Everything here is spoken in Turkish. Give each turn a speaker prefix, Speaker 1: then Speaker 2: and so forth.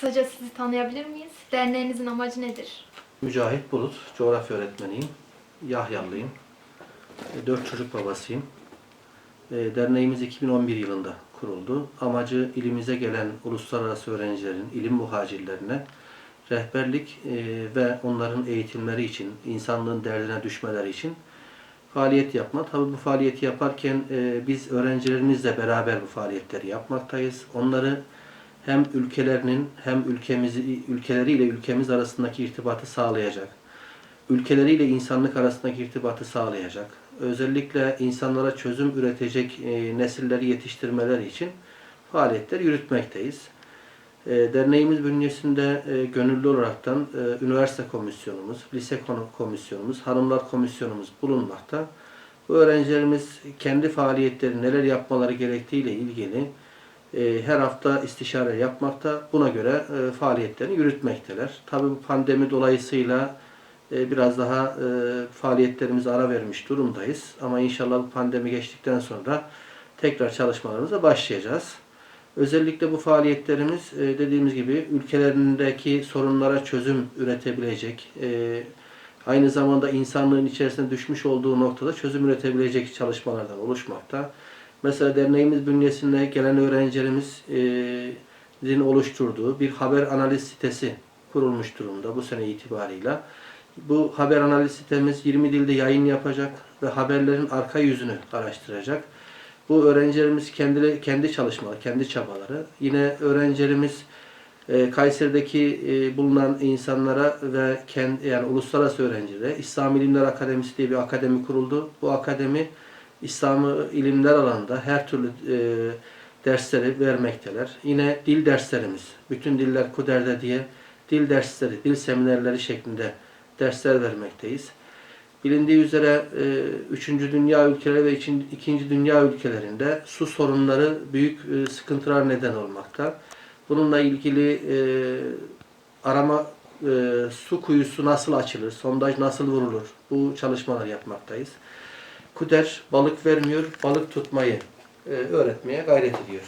Speaker 1: Kısaca sizi tanıyabilir miyiz? Derneğinizin amacı nedir?
Speaker 2: Mücahit Bulut, coğrafya öğretmeniyim. Yahyalıyım. E, Dört çocuk babasıyım. E, Derneğimiz 2011 yılında kuruldu. Amacı ilimize gelen uluslararası öğrencilerin, ilim muhacirlerine rehberlik e, ve onların eğitimleri için, insanlığın derdine düşmeleri için faaliyet yapma. Tabii bu faaliyeti yaparken biz öğrencilerimizle beraber bu faaliyetleri yapmaktayız. Onları hem ülkelerinin hem ülkemizi ülkeleriyle ülkemiz arasındaki irtibatı sağlayacak. Ülkeleriyle insanlık arasındaki irtibatı sağlayacak. Özellikle insanlara çözüm üretecek e, nesilleri yetiştirmeleri için faaliyetler yürütmekteyiz. E, derneğimiz bünyesinde e, gönüllü olaraktan e, üniversite komisyonumuz, lise komisyonumuz, hanımlar komisyonumuz bulunmakta. Bu öğrencilerimiz kendi faaliyetleri neler yapmaları gerektiğiyle ilgili her hafta istişare yapmakta. Buna göre e, faaliyetlerini yürütmekteler. Tabii bu pandemi dolayısıyla e, biraz daha e, faaliyetlerimize ara vermiş durumdayız. Ama inşallah bu pandemi geçtikten sonra tekrar çalışmalarımıza başlayacağız. Özellikle bu faaliyetlerimiz e, dediğimiz gibi ülkelerindeki sorunlara çözüm üretebilecek, e, aynı zamanda insanlığın içerisine düşmüş olduğu noktada çözüm üretebilecek çalışmalardan oluşmakta. Mesela derneğimiz bünyesinde gelen öğrencilerimizin oluşturduğu bir haber analiz sitesi kurulmuş durumda bu sene itibarıyla. Bu haber analiz sitemiz 20 dilde yayın yapacak ve haberlerin arka yüzünü araştıracak. Bu öğrencilerimiz kendi kendi çalışmaları, kendi çabaları. Yine öğrencilerimiz e, Kayseri'deki e, bulunan insanlara ve kendi yani uluslararası öğrencilere İslam İlimler Akademisi diye bir akademi kuruldu. Bu akademi İslam'ı ilimler alanında her türlü e, dersleri vermekteler. Yine dil derslerimiz, bütün diller Kuder'de diye dil dersleri, dil seminerleri şeklinde dersler vermekteyiz. Bilindiği üzere 3. Dünya ülkeleri ve 2. Dünya ülkelerinde su sorunları büyük e, sıkıntılar neden olmakta. Bununla ilgili e, arama e, su kuyusu nasıl açılır, sondaj nasıl vurulur bu çalışmalar yapmaktayız. Kuder balık vermiyor, balık tutmayı e, öğretmeye gayret ediyor.